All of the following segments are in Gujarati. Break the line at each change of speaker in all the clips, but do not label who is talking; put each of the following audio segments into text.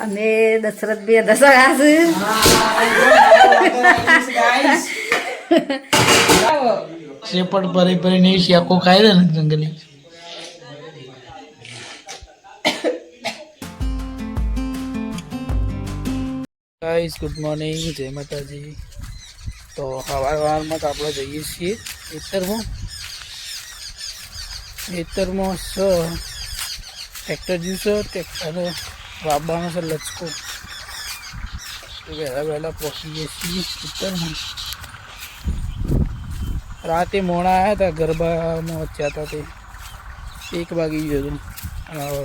અમે દશરથ બે છે
શેપડ ભરી ભરીને એ શેકો ખાઈ દે ને જંગલી. ગાઈસ ગુડ મોર્નિંગ જય માતાજી. તો સવાર સવારમાં તો આપણે જઈએ છીએ ખેતરમાં. ખેતરમાં સ ટ્રેક્ટર જ્યું ટ્રેક્ટર વાપવાનો છે લચકો. વહેલા વહેલા પહોંચીએ છીએ ખેતરમાં રાતે મોડા આવ્યા હતા, ગરબામાં વચ્ચે હતા તે. એક વાગી ગયો હતો.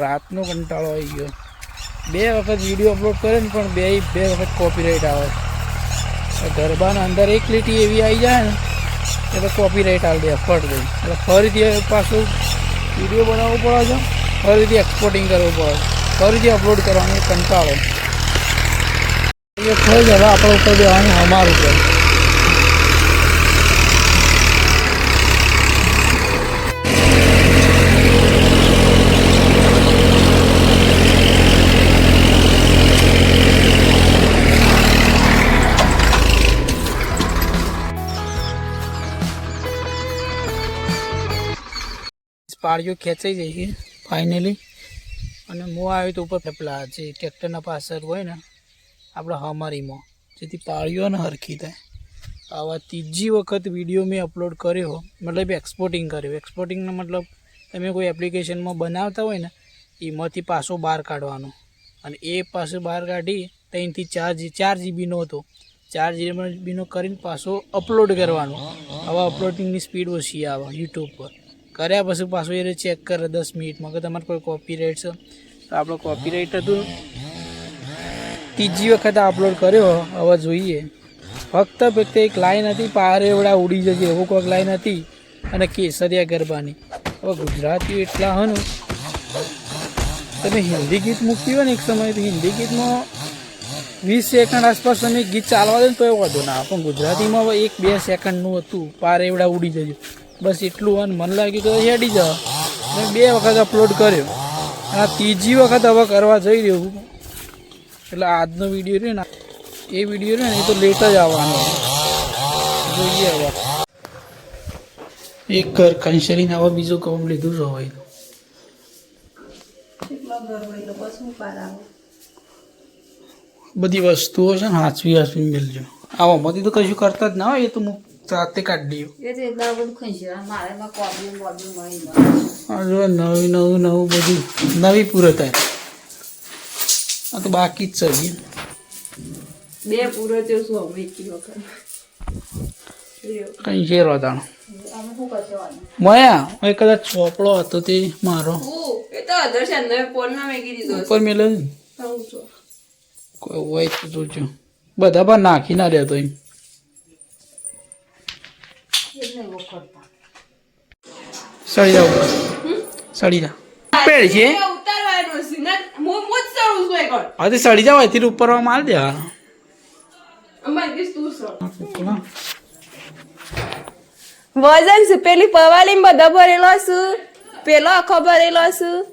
રાતનો કંટાળો આવી ગયો. બે વખત વીડિયો અપલોડ કરે ને પણ બે બે વખત કોપીરાઇટ આવે ગરબાના અંદર એક લીટી એવી આવી જાય ને એટલે કોપીરાઇટ આવી દે ફટ દે. એટલે ફરીથી પાછું વીડિયો બનાવવો પડે છે, ફરીથી એક્સપોર્ટિંગ કરવું પડે ફરીથી અપલોડ કરવાની કંટાળો. એ થઈ જાય, હવે આપણા ઉપર દેવાનું અમારું ઉપર પાળીઓ ખેંચાઈ છે ફાઇનલી અને મોં આવ્યો તો ઉપર ફેપલા જે ટ્રેક્ટરના પાછળ હોય ને, આપણા હમારીમાં, જેથી પાળીઓ ને હરખી થાય. આવા ત્રીજી વખત વીડિયો મેં અપલોડ કર્યો, મતલબ એક્સપોર્ટિંગ કર્યો. એક્સપોર્ટિંગનો મતલબ, તમે કોઈ એપ્લિકેશનમાં બનાવતા હોય ને, એમાંથી પાછો બહાર કાઢવાનો. અને એ પાછો બહાર કાઢી, ત્રણથી ચાર જી, ચાર જીબીનો હતો. ચાર જીબીનો કરીને પાછો અપલોડ કરવાનો. આવા અપલોડિંગની સ્પીડ ઓછી આવે યુટ્યુબ પર. કર્યા પછી પાછું એ ચેક કરે દસ મિનિટમાં કે તમારે કોઈ કોપીરાઇટ છે. તો આપણો કોપીરાઇટ હતું. ત્રીજી વખત અપલોડ કર્યો, હવે જોઈએ. ફક્ત ફક્ત એક લાઈન હતી, પારે એવડા ઉડી જશે એવું કોઈક લાઈન હતી, અને કેસરિયા ગરબાની. હવે ગુજરાતીઓ એટલા હનું. તમે હિન્દી ગીત મૂકતી હોય ને એક સમય, તો હિન્દી ગીતમાં વીસ સેકન્ડ આસપાસ તમે ગીત ચાલવા દે ને તો એ વાંધો ના પણ ગુજરાતીમાં એક બે સેકન્ડનું હતું, પાર એવડા ઉડી જજો. બસ એટલું અને મને લાગ્યું તો હેડી જાવ મેં બે વખત અપલોડ કર્યો. આ ત્રીજી વખત હવે કરવા જઈ રહ્યો છું. એટલે આજનો વીડિયો રહ્યો ને, એ વીડિયો રહ્યો ને, એ તો લેટ જ આવવાનો. જોઈએ હવે. એક ઘર કંસરીને હવે બીજું કામ લીધું છે હવે. બધી વસ્તુઓ છે ને હાચવી હાચવી મેળજો આવામાંથી તો કશું કરતા જ ના હોય, એ તો હું જાતે કાઢી જો નવી નવું નવું બધું નવી પૂરો થાય. આ તો બાકી જ છે
બે પૂરો થયો શું અમે
કઈ છે રોતાણો મયા એ કદાચ ચોપડો હતો તે મારો. ઉપર મેલે કોઈ હોય તો જોજો. બધા પણ નાખી ના રહેતો એમ. સળી જાવ સળી જા પેડ છે
ઉતારવાનું છે ને હું
તે સળી જાવ અહીંથી ઉપર માર હા.
વજન છે પેલી પવાલી બધા ભરેલો છે પેલો આખો ભરેલો છે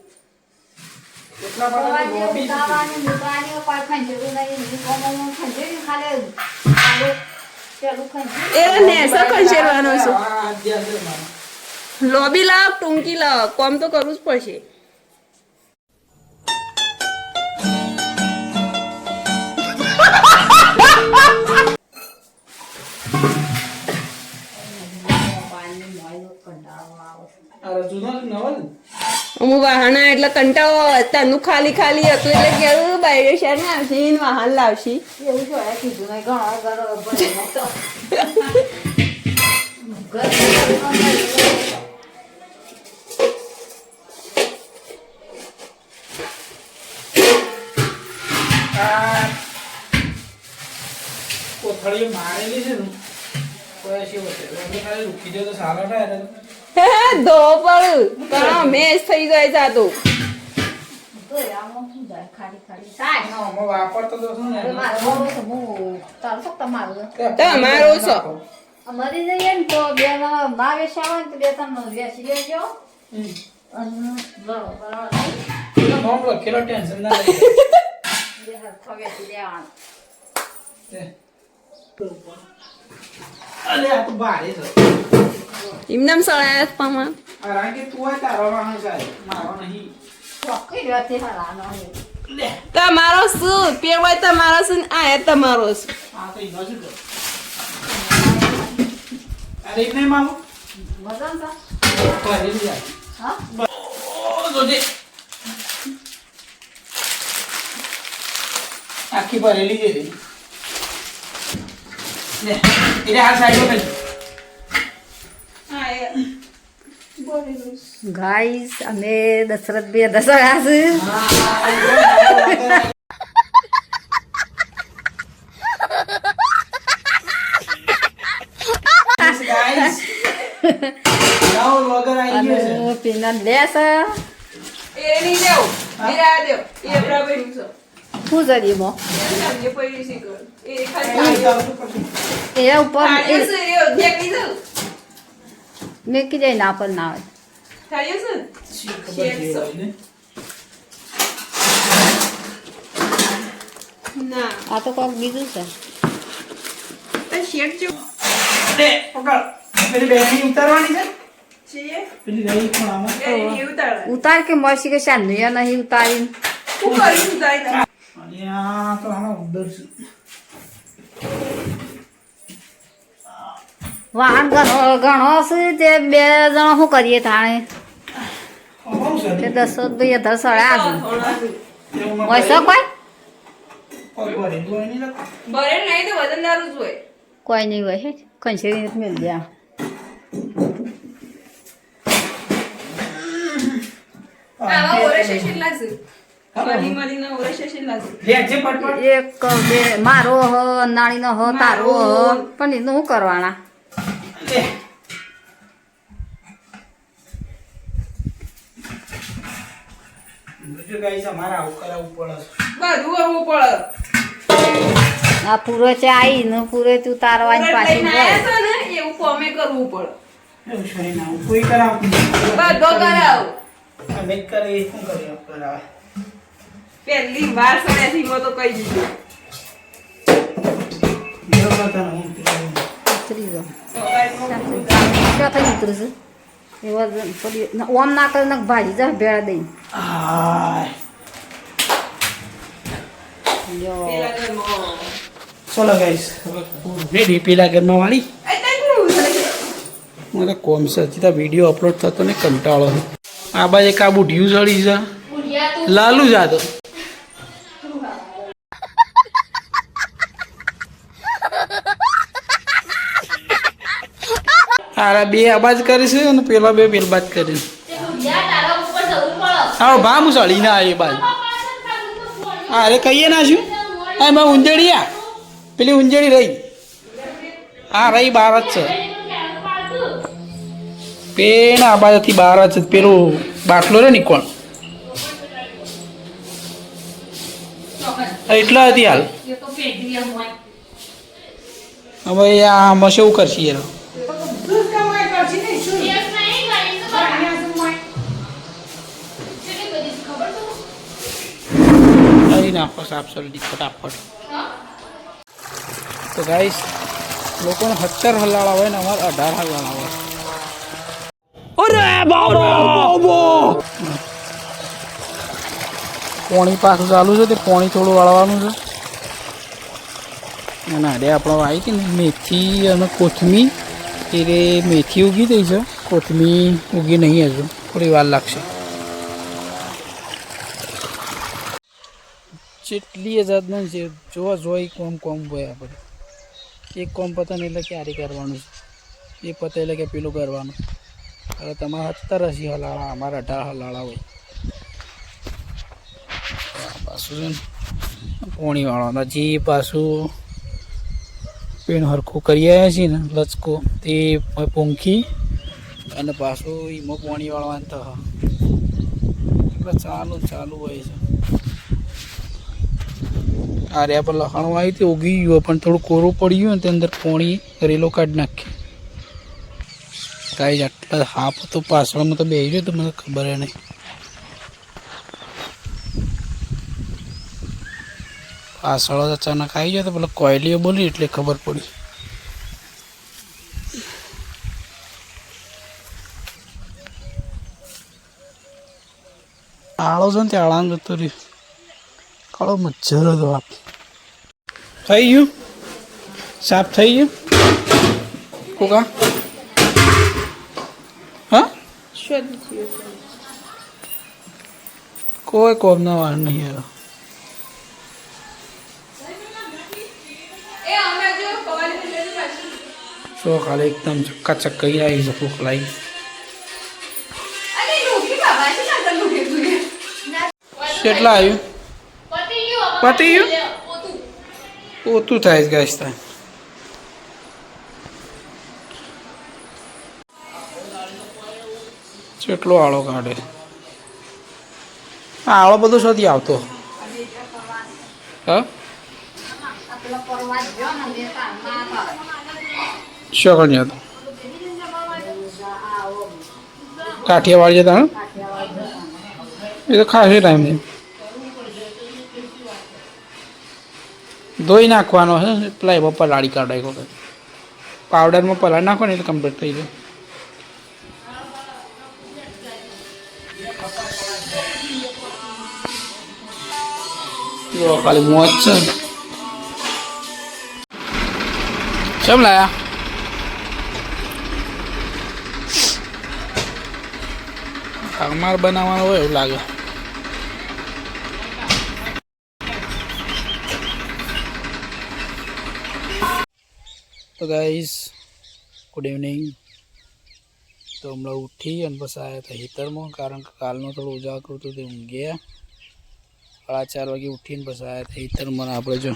એ ને ખંચેરવાનો છે લોબી લાવ ટૂંકી લાવ. કોમ તો કરવું જ પડશે? હું વાહના એટલે કંટાળો તનું ખાલી ખાલી હતું એટલે કેવું? બાયરે શેર ને આવશે ને વાહન લાવશી.
એવું જો કીધું નહીં ઘણો ઘણો બહુ છે, હું તારું શું તમારો. છો. મરી જઈએ ને તો બે ના હોય ને તો બે ત્રણ વેચી લેજો. બરાબર
ટેન્શન ના
એમનેમ સળાયા પામાં તમારો શું પેવાય તમારો શું ને આ તમારો શું
અરે નહીં મામો.
હા
ઓ, જોજે. આખી ભરેલી છે. લે એટલે આ
સાઈડ પર
ગાઈસ અમે દશરથ બે દશરા છે. અને લેસ
એ નહીં દેવ મેરા દેવ એ બરાબર
શું જરી મો
એ પડી છે કર એ
એ
ખાલી
કરવું પડશે.
એ ઉપર
થાળીઓ છે એ નેકળી જાવ
મેં કીધે ના પર ના આવે આ તો કોક બીજું છે
બેસી ઉતારવાની છે
ઉતાર
ઉતાર કે મોસી કે શાંતિ નહીં ઉતારી
હું ઉતારી
આ તો આમાં ઉંદર છે.
વાહન ઘણો ઘણો છે તે બે જણ શું કરીએ
છે.
તે દસો ભાઈ સળ્યા હોય
પગ હોય.
કોઈ નહીં હોય હે. કંસેરી મેળ ગયા
આવા ઓરસ લાગશે
એક બે મારો હ નાળીનો હ તારો હ. પણ એનું શું કરવાના? આ પૂરો છે આઈ ને પૂરે તું તારવાની પાછી
લઈને
હોય.
આયા છો ને એવું કોમે કરવું પડે
એવું છે નહીં, આવું. કોઈ કરાવતું
બધો કરાવ.
અમે જ શું કરીએ? કરાવે.
પહેલી વાર સડ્યાથી મેં તો કહી દીધું.
જ ઓમ ના કરે ભાજી જા ભેળા દઈ.
ચલો ગાઈસ રેડી પેલા ઘરમાં વાળી? મને કોમ છે હજી વીડિયો અપલોડ થતો ને કંટાળો આ બાજુ એક આ બુઢિયું ચડી છે. લાલુ જાતો આરા બે અબાજ કરીશું છે અને પેલા બે પેલબાજ કરે છે હા ભા હું સળી ના એ બાજુ હા અરે કહીએ ના શું? હા એમાં આ? પેલી ઊંજેડી રહી. હા રહી બાર જ છે. પેલા આ બાજુથી બાર જ છે. પેલું બાટલો રે ની કોણ? એટલા હતી હાલ. હવે આમાં શું કરશે યાર
દૂધ કમાય કરશે ને શું?
કરી નાખો સાફ સલટી ફટાફટ. તો ગાઈસ લોકોને સત્તર હલાળા હોય ને અમારે અઢાર હલાળા હોય. અરે બાબા! પોણી પાછું ચાલુ છે તે પોણી થોડું વાળવાનું છે. અને અરે આપણે આવી હતી ને મેથી અને કોથમી એ મેથી ઉગી થઈ છે. કોથમી ઉગી નહીં હજુ. થોડી વાર લાગશે. જેટલી જાતનું છે, જોવા જોઈ કોમ કોમ હોય આપણે. એક કોમ પતન એટલે ક્યારે કરવાનું છે. એ પતે એટલે કે પેલું કરવાનું. હવે તમારા સત્તર હસી હલાળા અમારા અઢાર હલાળા હોય. પાછું છે ને, પોણી વાળવાનું હજી પાછું પેણ હરખું કરી આવ્યા છીએ ને, લચકો, તે પૂંખી અને પાછું એમાં પોણી વાળવાનું તો ચાલુ ચાલુ હોય છે. આ રહ્યા પર લખાણું આવ્યું તે ઉગી ગયું પણ થોડું કોરું પડી ગયું ને તે અંદર પોણી રેલો કાઢી નાખી. કાંઈ આટલા હાફ તો પાછળમાં તો બેસી ગયો તો મને ખબર નહીં. પાછળ જ અચાનક આવી ગયો તો પેલા કોયલીઓ બોલી એટલે ખબર પડી. આળો છે ને તે આળામાં જતો રહ્યો. કાળો મચ્છર હતો આપ થઈ ગયું? સાફ થઈ ગયું? કોકા? હા? કોઈ કોમના વાર નહીં આવ્યો તો કાલે એકદમ ચક્કાચક કહી આવી છે ભૂખ લાગી. કેટલા આવ્યું? પતી ગયું? થાય છે ગેસ થાય કેટલો આળો કાઢે? આ આળો બધો શોધી આવતો. શું કરી હતો કાઠિયાવાડી જતા એ તો ખાસે ટાઈમ છે ધોઈ નાખવાનો છે. પેલા એવો પલાળી કાઢો એક વખત. પાવડરમાં પલાળી નાખો ને એટલે કમ્પ્લીટ થઈ જાય. જો, ખાલી મોજ છે. કેમ લાયા? અમાર બનાવવાનો હોય એવું લાગે. તો ગાઈસ ગુડ ઇવનિંગ તો હમણાં ઉઠી અને બસ આવ્યા હતા હિતરમાં, કારણ કે કાલનો થોડું ઉજાગરું હતું તે ઊંઘ્યા સાડા ચાર વાગે ઉઠીને બસ આવ્યા હતા હિતરમાં આપણે જો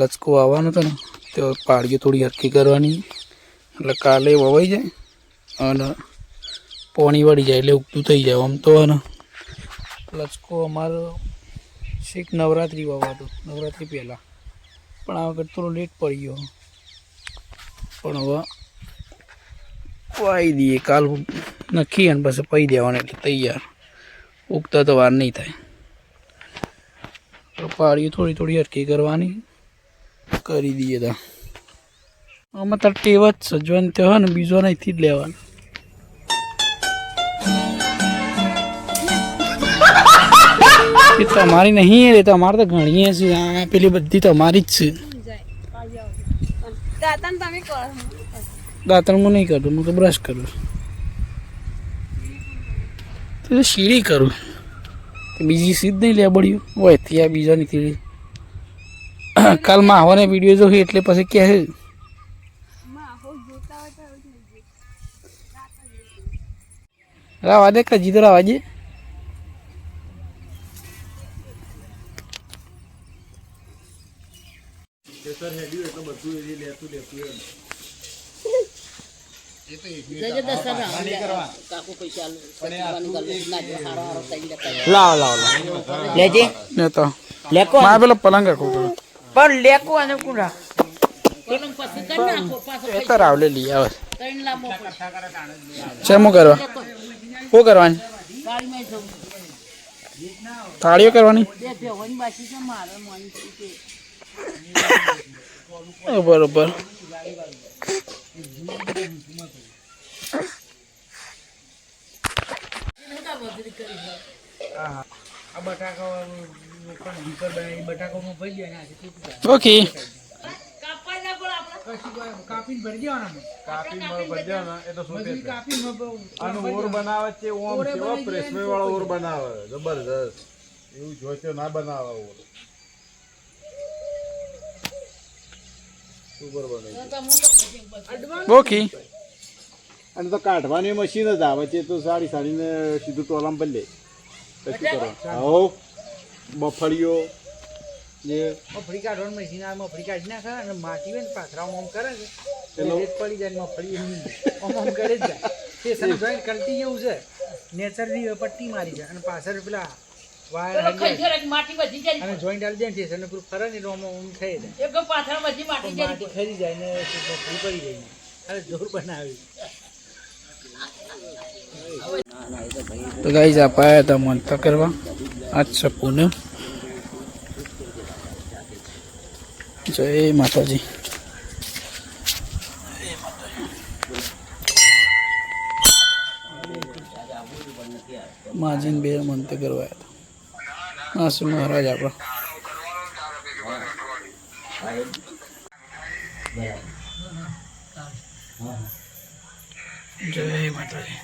લચકો આવવાનો હતો ને, તો પાડગી થોડી હરકી કરવાની. એટલે કાલે વવાઈ જાય અને પોણી વળી જાય એટલે ઉગતું થઈ જાય આમ તો ને લચકો અમારો શીખ નવરાત્રિ વવાતો, નવરાત્રિ પહેલાં. પણ આ વખત થોડો લેટ પડી ગયો. પણ હવે પાઈ દઈએ. કાલ નખી અને પછી પાઈ દેવાનું એટલે તૈયાર. ઉગતા તો વાર નહીં થાય. તો પાડીઓ થોડી થોડી હરકી કરવાની. કરી દઈએ તા. આમાં તાર ટેવ જ સજવાનું હોય ને બીજો અહીંથી જ લેવાનું. એ તમારી નહીં રે તમારે તો ઘણીએ છે આ પેલી બધી તમારી જ છે.
તમે કરો
દાંતણ હું નહીં કરતો હું તો બ્રશ કરું તો શીડી કરું. બીજી સીધ નહીં લેબડ્યું. હોય ત્યાં બીજા નીકળી કાલ માહોને વીડિયો જોઈ એટલે પછી કહે રાવા દે કજી તો રાવા દે.
લાવ લાવ લાવ લેજે
ને તો
લેકો
મારે પેલો પલંગ રાખો
પણ લેકો અને કુંડા
એ તો રાવલે લઈ આવે છે શું કરવા શું કરવાની થાળીઓ કરવાની ઓ, બરોબર ઓકે.
અને ઓર બનાવે છે ઓમ કેવો પ્રેસમે વાળો ઓર બનાવે જબરજસ્ત. એવું જોઈશે ના બનાવે ઓર. સુપર બને
ઓકે.
અને તો કાઢવાની મશીન જ આવે છે તો સાડી સાડીને સીધું ટોલામાં બદલે. પછી કરો. હો મફળીઓ જે
મફળી કાઢવાની મશીન આ મફળી કાઢી નાખે અને માટી હોય ને પાથરામાં આમ કરે છે. એટલે? પડી જાય ને મફળી આમ આમ કરે જ જાય. સ્ટેશન જોઈને કરતી જેવું છે. નેચરની પટ્ટી મારી જાય અને પાછળ પેલા. અને જોઈન્ટ આવી જાય ને અને પેલું ફરે ને એટલે આમ આમ થઈ જાય. માટી ખરી જાય ને પડી જાય. અરે જોર બનાવી.
તો ગાઈઝ આપ આયા હતા મંતા કરવા આજ છે પૂનમ જય માતાજી માજીન બે મંત કરવા હતા આસુ મહારાજ આપણા જય માતાજી.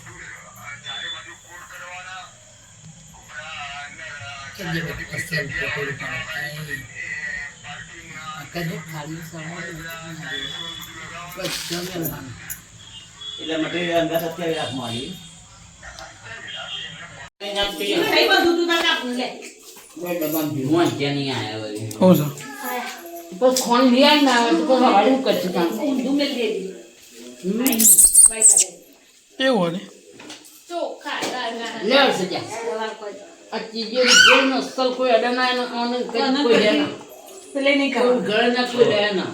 એટલે મટીરિયલ અંદર સત્યાવી રાખમાં આવી વળી.
ખોન લઈ આવી ના આવે તો પછી કરશું કામ.
એવું ને?
લે આવશે જા. આ ચીજે જે નસ્કલ કોઈ અડના એનો આને કઈ કોઈ હે ના પેલે નહીં કોઈ ગળે ના કોઈ રહે ના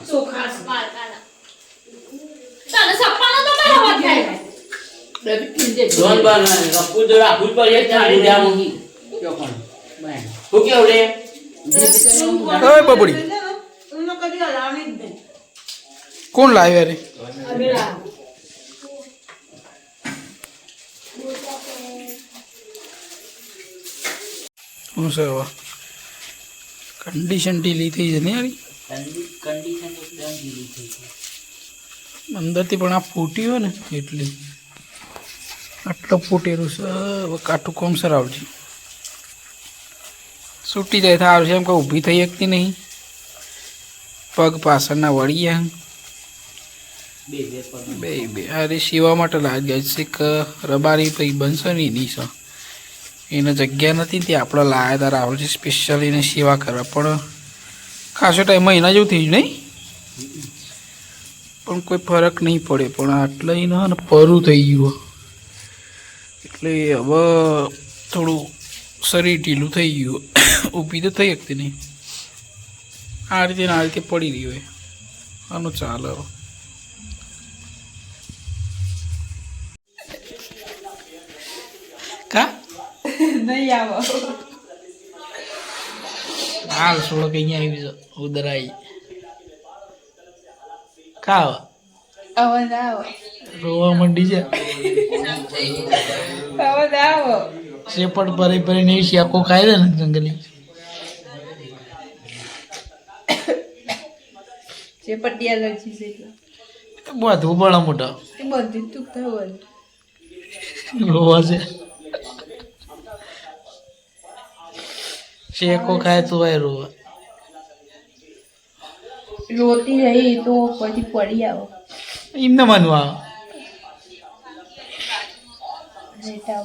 ધોન બાન કપૂર તો રાખવું જ પડે. ચાલી જામ ચોકણ હું કેવું રે
હવે બબડી કોણ લાવ્યા રે? શું છે હવે? કન્ડિશન ઢીલી થઈ છે ને યારી?
કન્ડિશન એકદમ ઢીલી થઈ છે.
અંદરથી પણ આ ફૂટી હોય ને એટલી આટલું ફૂટેલું છે હવે કાઠું કોમ સરાવજે. છૂટી જાય થાય છે એમ કે ઊભી થઈ શકતી નહીં. પગ પાછળના વળી ગયા
બે બે
અરે સીવા માટે લાગ્યા છે કે રબારી પછી બનશે ને એની છે. એને જગ્યા નથી તે આપણે લાયા હતા રાહુલજી સ્પેશિયલ એને સેવા કરવા પણ ખાસો ટાઈમ મહિના જેવું થઈ ગયું નહીં? પણ કોઈ ફરક નહીં પડે, પણ આટલે એને પરું થઈ ગયું. એટલે હવે થોડું શરીર ઢીલું થઈ ગયું. ઊભી તો થઈ શકતી નહીં. આ રીતે આ રીતે પડી રહ્યું હોય. આનું ચાલે હવે. કા?
નહીં આવો.
હાલ સોળો કે અહીંયા આવી છે ઉદરાઈ કા અવાજ
આવો.
રોવા મંડી છે.
અવાજ આવો.
શેપટ ભરી ભરીને એ શેકો ખાઈ છે ને જંગલી.
જે પટ્ટી એલર્જી છે
બધું બળા મોટા.
બધી તું થયું
રોવા છે. શેકો ખાય તો ભાઈ રોવા
રોતી રહી તો પછી પડી આવો.
એમને માનવા આવે.
રેટા